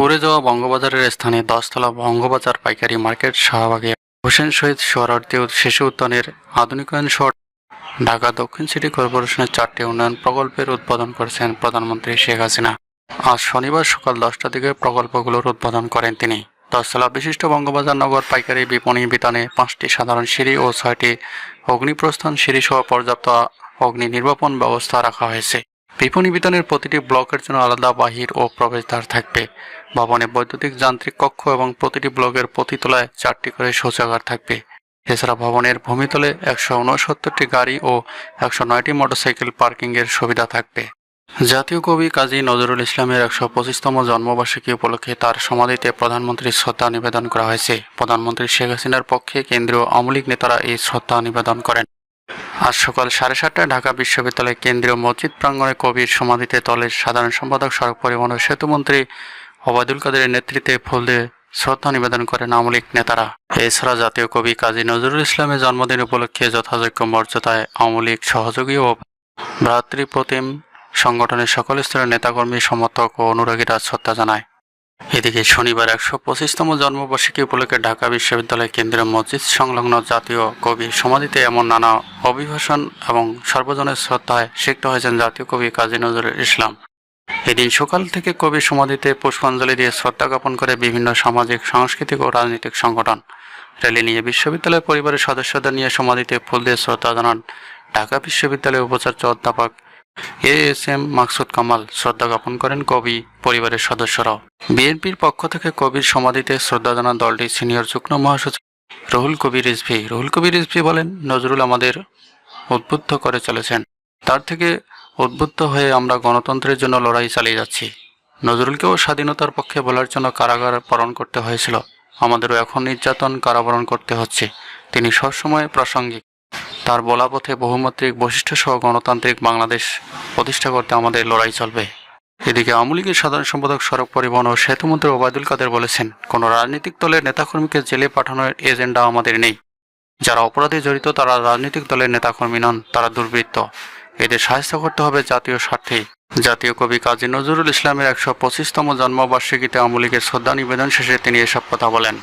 পড়ে যাওয়া বঙ্গবাজারের স্থানে দশতলা বঙ্গবাজার পাইকারি মার্কেট শাহবাগে হোসেন শহীদ শহরার্থী ও শিশু উদ্যানের আধুনিকায়ন শহর ঢাকা দক্ষিণ সিটি কর্পোরেশনের চারটি উন্নয়ন প্রকল্পের উদ্বোধন করেছেন প্রধানমন্ত্রী শেখ হাসিনা। আজ শনিবার সকাল দশটার দিকে প্রকল্পগুলোর উদ্বোধন করেন তিনি। দশতলা বিশিষ্ট বঙ্গবাজার নগর পাইকারি বিপণী বিতানে পাঁচটি সাধারণ সিঁড়ি ও ছয়টি অগ্নিপ্রস্থান সিঁড়ি সহ পর্যাপ্ত অগ্নি নির্বাপন ব্যবস্থা রাখা হয়েছে। বিপণী বিতানের প্রতিটি ব্লকের জন্য আলাদা বাহির ও প্রবেশদ্বার থাকবে। ভবনে বৈদ্যুতিক, যান্ত্রিক কক্ষ এবং প্রতিটি ব্লকের প্রতি তলায় চারটি করে শৌচাগার থাকবে। এছাড়া ভবনের ভূমিতলে একশো উনসত্তরটি গাড়ি ও একশো নয়টি মোটরসাইকেল পার্কিংয়ের সুবিধা থাকবে। জাতীয় কবি কাজী নজরুল ইসলামের একশো পঁচিশতম জন্মবার্ষিকী উপলক্ষে তার সমাধিতে প্রধানমন্ত্রীর শ্রদ্ধা নিবেদন করা হয়েছে। প্রধানমন্ত্রী শেখ হাসিনার পক্ষে কেন্দ্রীয় আওয়ামী লীগ নেতারা এই শ্রদ্ধা নিবেদন করেন। আজ সকাল সাড়ে সাতটায় ঢাকা বিশ্ববিদ্যালয় কেন্দ্রীয় মসজিদ প্রাঙ্গণে কবির সমাধিতে দলের সাধারণ সম্পাদক, সড়ক পরিবহন ও সেতুমন্ত্রী ওবায়দুল কাদেরের নেতৃত্বে ফুল দিয়ে শ্রদ্ধা নিবেদন করেন আওয়ামী লীগ নেতারা। এছাড়া জাতীয় কবি কাজী নজরুল ইসলামের জন্মদিন উপলক্ষে যথাযোগ্য মর্যাদায় আওয়ামী লীগ সহযোগী ও ভ্রাতৃপ্রতিম সংগঠনের সকল স্তরের নেতাকর্মী, সমর্থক ও অনুরাগীরা শ্রদ্ধা জানায়। এদিকে শনিবার একশো পঁচিশতম জন্মবার্ষিকী উপলক্ষে ঢাকা বিশ্ববিদ্যালয় কেন্দ্রীয় মসজিদ সংলগ্ন জাতীয় কবি সমাধিতে এমন নানা অভিভাষণ এবং সর্বজনের শ্রদ্ধায় সিক্ত হয়েছেন জাতীয় কবি কাজী নজরুল ইসলাম। এদিন সকাল থেকে কবি সমাধিতে পুষ্পাঞ্জলি দিয়ে শ্রদ্ধা জ্ঞাপন করে বিভিন্ন সামাজিক, সাংস্কৃতিক ও রাজনৈতিক সংগঠন। র্যালি নিয়ে বিশ্ববিদ্যালয় পরিবারের সদস্যদের নিয়ে সমাধিতে ফুল দিয়ে শ্রদ্ধা জানান ঢাকা বিশ্ববিদ্যালয়ের উপাচার্য অধ্যাপক A S M Maksud Kamal শ্রদ্ধা জ্ঞাপন করেন কবি পরিবারের সদস্যরাও। বিএনপির পক্ষ থেকে কবির সমাধিতে শ্রদ্ধা জানান দলটির সিনিয়র যুগ্ম মহাসচিব রহুল কবির রিজভি। রহুল কবির রিজভি বলেন, নজরুল আমাদের উদ্বুদ্ধ করে চলেছেন। তার থেকে উদ্বুদ্ধ হয়ে আমরা গণতন্ত্রের জন্য লড়াই চালিয়ে যাচ্ছি। নজরুলকেও স্বাধীনতার পক্ষে বলার জন্য কারাগার পালন করতে হয়েছিল। আমাদেরও এখন নির্যাতন কারাবরণ করতে হচ্ছে। তিনি সবসময় প্রাসঙ্গিক। তার বলা পথে বহুমাত্রিক বৈশিষ্ট্য সহ গণতান্ত্রিক বাংলাদেশ প্রতিষ্ঠা করতে আমাদের লড়াই চলবে। এদিকে আওয়ামী লীগের সাধারণ সম্পাদক সড়ক পরিবহন ও সেতুমন্ত্রী ওবায়দুল কাদের বলেছেন, কোনো রাজনৈতিক দলের নেতাকর্মীকে জেলে পাঠানোর এজেন্ডা আমাদের নেই। যারা অপরাধে জড়িত, তারা রাজনৈতিক দলের নেতাকর্মী নন, তারা দুর্বৃত্ত। এদের সাহায্য করতে হবে জাতীয় স্বার্থে। জাতীয় কবি কাজী নজরুল ইসলামের একশো পঁচিশতম জন্মবার্ষিকীতে আওয়ামী লীগের শ্রদ্ধা নিবেদন শেষে তিনি এসব কথা বলেন।